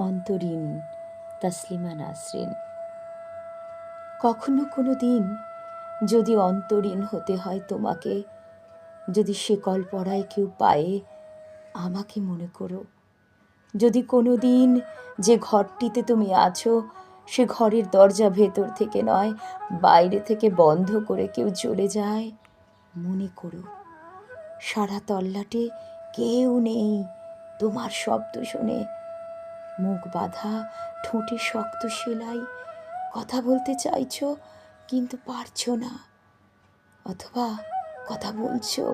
অন্তরীণ তাসলিমা নাসরিন। কখনো কোনো দিন যদি অন্তরীণ হতে হয় তোমাকে, যদি শিকল পড়ায় কেউ পায়ে, আমাকে মনে করো। যদি কোনো দিন যে ঘরটিতে তুমি আছো, সে ঘরের দরজা ভেতর থেকে নয়, বাইরে থেকে বন্ধ করে কেউ চলে যায়, মনে করো। সারা তল্লাটে কেউ নেই তোমার শব্দ শুনে। মুখ বাঁধা, ঠোঁটে শক্ত সেলাই। কথা বলতে চাইছো, কিন্তু পারছ না। অথবা কথা বলছো,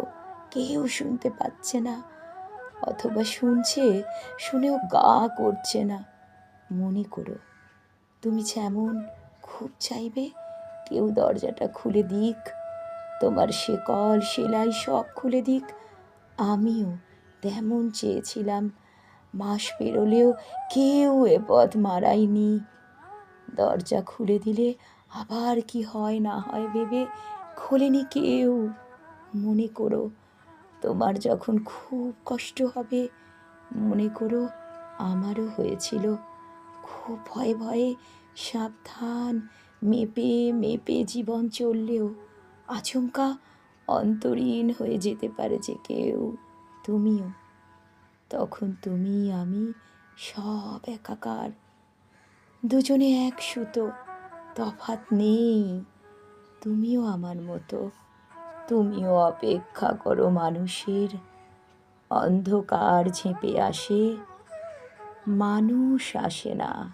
কেউ শুনতে পাচ্ছে না। অথবা শুনছে, শুনেও গা করছে না। মনে করো, তুমি যেমন খুব চাইবে, কেউ দরজাটা খুলে দিক। তোমার শেকল, সেলাই সব খুলে দিক। আমিও তেমন চেয়েছিলাম মাস পেরোলেও কেউ এ পথ মারায়নি। দরজা খুলে দিলে আবার কি হয় না হয় ভেবে খোলেনি কেউ। মনে করো তোমার যখন খুব কষ্ট হবে, মনে করো আমারও হয়েছিল। খুব ভয়ে ভয়ে সাবধান, মেপে মেপে জীবন চললেও আচমকা অন্তরীণ হয়ে যেতে পারে যে কেউ। তুমিও তখন তুমি, আমি সব একাকার। দুজনে এক সুতো তফাত নেই। তুমিও আমার মতো, তুমিও অপেক্ষা করো মানুষের। অন্ধকার ঝেঁপে আসে, মানুষ আসে না।